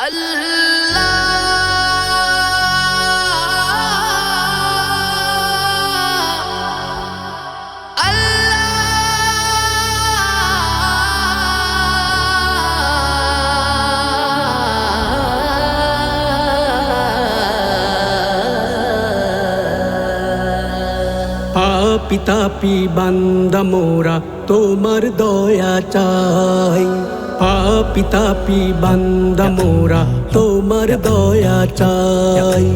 পাপি তাপি বান্দা মোরা তোমার দয়া চাই। পাপি তাপি বান্দা মোরা তোমার দয়া চাই।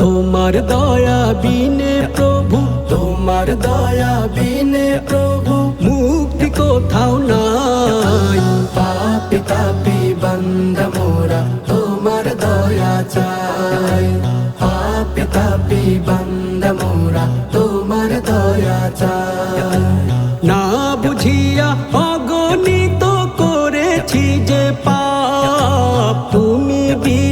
তোমার দয়া বিনে প্রভু তোমার দয়া বিনে প্রভু মুক্তি কোথাও নাই। পাপি তাপি বান্দা মোরা তোমার দয়া চাই। পাপি তাপি বান্দা মোরা তোমার দয়া চাই। না বুঝিয়া অগণিত করেছি যে পাপ তুমি বিনে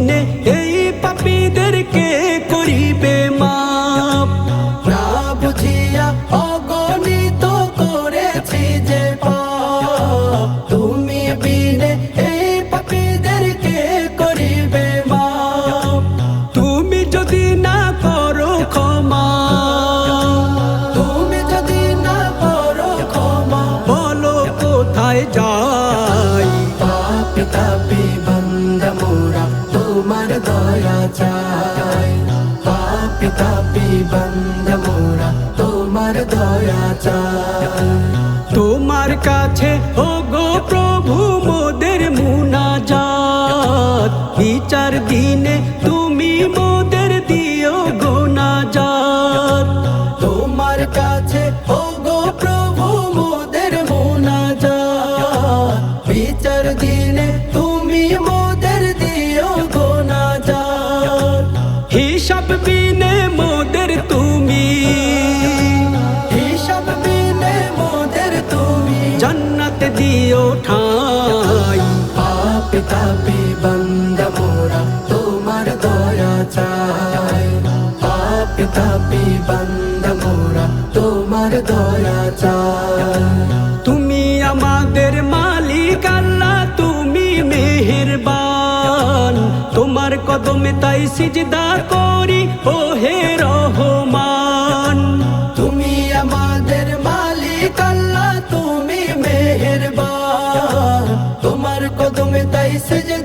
তাপি বন্ধ মোরা তোমার দয়া তোমার কাছে ও গো প্রভু মোদের মুনাজাত বিচার দিনে তুমি মোদের দিও গোনাজাত তোমার কাছে ও গো প্রভু মোদের মুনাজাত বিচার দিনে বিনে মোদের তুমি। হিসাব বিনে মোদের তুমি। জান্নাত দিও ঠাই। পাপি তাপি বন্ধ মোরা তোমার দয়া চাই। পাপি তাপি বন্ধ মোরা তোমার দয়া চাই। কদমে তাই সিজদা করি। ও হে রহমান। তুমি আমাদের মালিক, আল্লাহ, তুমি মেহেরবান। তোমার কদমে তাই সিজদা